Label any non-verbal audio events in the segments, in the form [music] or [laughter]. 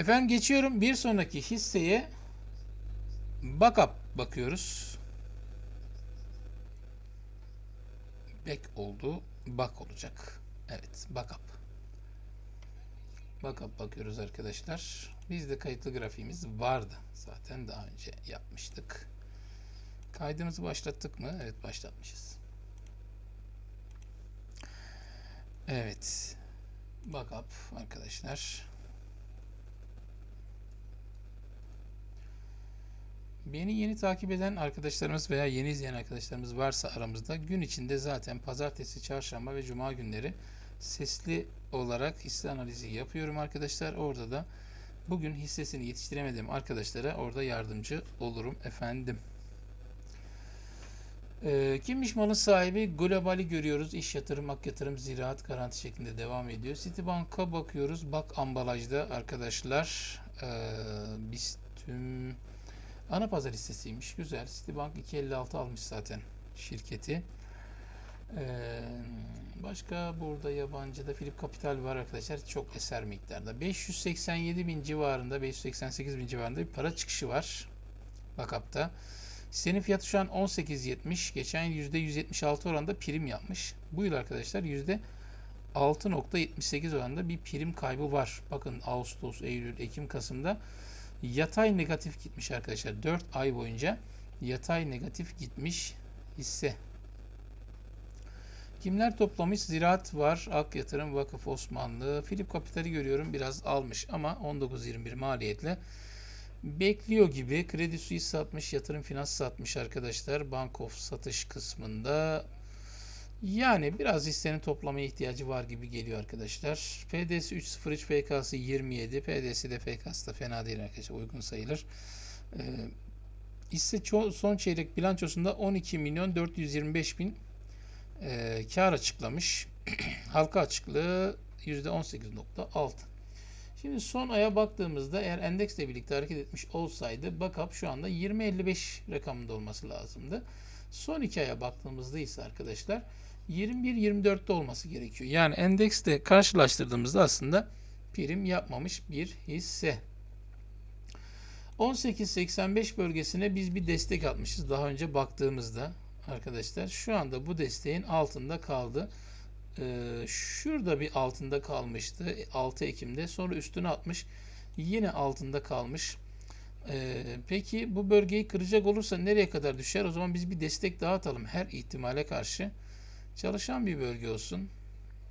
Efendim geçiyorum bir sonraki hisseye backup bakıyoruz. Back oldu. Back olacak. Evet backup. Backup bakıyoruz arkadaşlar. Bizde kayıtlı grafiğimiz vardı. Zaten daha önce yapmıştık. Kaydımızı başlattık mı? Evet başlatmışız. Evet. Backup arkadaşlar. Beni yeni takip eden arkadaşlarımız veya yeni izleyen arkadaşlarımız varsa aramızda gün içinde zaten pazartesi, çarşamba ve cuma günleri sesli olarak hisse analizi yapıyorum arkadaşlar. Orada da bugün hissesini yetiştiremediğim arkadaşlara orada yardımcı olurum efendim. Ee, kimmiş malın sahibi? Globali görüyoruz. İş yatırım, ak yatırım, ziraat garanti şeklinde devam ediyor. Citibank'a bakıyoruz. Bak ambalajda arkadaşlar. Ee, biz tüm ana pazar hissesiymiş. Güzel. Citibank 2.56 almış zaten şirketi. Ee, başka burada yabancıda Philip Capital var arkadaşlar. Çok eser miktarda. 587 bin civarında, 588 bin civarında bir para çıkışı var. Backup'ta. Hissenin fiyatı şu an 18.70. Geçen yıl %176 oranında prim yapmış. Bu yıl arkadaşlar %6.78 oranında bir prim kaybı var. Bakın Ağustos, Eylül, Ekim, Kasım'da yatay negatif gitmiş arkadaşlar. 4 ay boyunca yatay negatif gitmiş hisse. Kimler toplamış? Ziraat var, Ak Yatırım, Vakıf Osmanlı, Philip Kapital'i görüyorum biraz almış ama 19.21 maliyetle bekliyor gibi. Kredi Suisse satmış, Yatırım Finans satmış arkadaşlar. Bank of satış kısmında yani biraz hissenin toplamaya ihtiyacı var gibi geliyor arkadaşlar. PDS 303 FK'sı 27. PDS'i de FK'sı da fena değil arkadaşlar. Uygun sayılır. Ee, hisse son çeyrek bilançosunda 12 milyon 425 bin e, kar açıklamış. [clears throat] Halka açıklığı %18.6. Şimdi son aya baktığımızda eğer endeksle birlikte hareket etmiş olsaydı backup şu anda 20.55 rakamında olması lazımdı. Son iki aya baktığımızda ise arkadaşlar 21-24'te olması gerekiyor. Yani endekste karşılaştırdığımızda aslında prim yapmamış bir hisse. 18.85 bölgesine biz bir destek atmışız daha önce baktığımızda arkadaşlar. Şu anda bu desteğin altında kaldı. Ee, şurada bir altında kalmıştı 6 Ekim'de sonra üstüne atmış yine altında kalmış. Ee, peki bu bölgeyi kıracak olursa nereye kadar düşer? O zaman biz bir destek dağıtalım her ihtimale karşı. Çalışan bir bölge olsun.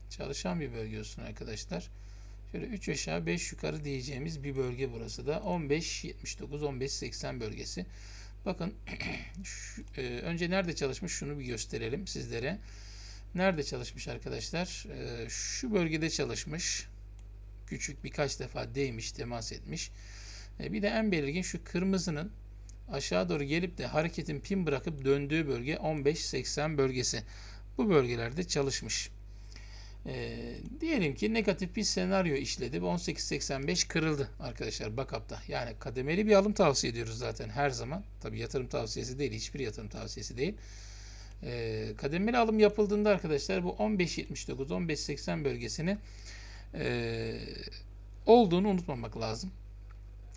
Çalışan bir bölge olsun arkadaşlar. Şöyle 3 aşağı 5 yukarı diyeceğimiz bir bölge burası da. 15-79-15-80 bölgesi. Bakın [clears throat] şu, e, önce nerede çalışmış şunu bir gösterelim sizlere. Nerede çalışmış arkadaşlar? E, şu bölgede çalışmış. Küçük birkaç defa değmiş, temas etmiş. E, bir de en belirgin şu kırmızının aşağı doğru gelip de hareketin pin bırakıp döndüğü bölge 15-80 bölgesi. Bu bölgelerde çalışmış. E, diyelim ki negatif bir senaryo işledi. 18.85 kırıldı arkadaşlar backup'ta. Yani kademeli bir alım tavsiye ediyoruz zaten her zaman. Tabi yatırım tavsiyesi değil. Hiçbir yatırım tavsiyesi değil. E, kademeli alım yapıldığında arkadaşlar bu 15.79-15.80 bölgesini e, olduğunu unutmamak lazım.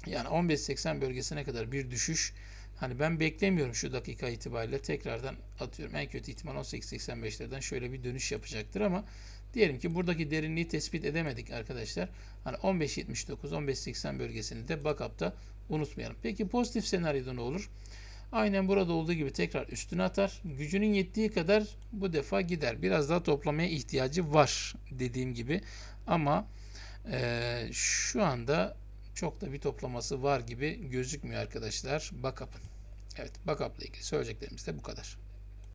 Yani 15.80 bölgesine kadar bir düşüş Hani ben beklemiyorum şu dakika itibariyle tekrardan atıyorum. En kötü ihtimal 18.85'lerden şöyle bir dönüş yapacaktır ama diyelim ki buradaki derinliği tespit edemedik arkadaşlar. Hani 15.79 15.80 bölgesini de backup'ta unutmayalım. Peki pozitif senaryoda ne olur? Aynen burada olduğu gibi tekrar üstüne atar. Gücünün yettiği kadar bu defa gider. Biraz daha toplamaya ihtiyacı var dediğim gibi. Ama e, şu anda çok da bir toplaması var gibi gözükmüyor arkadaşlar. Backup'ın. Evet, backup'la ilgili söyleyeceklerimiz de bu kadar.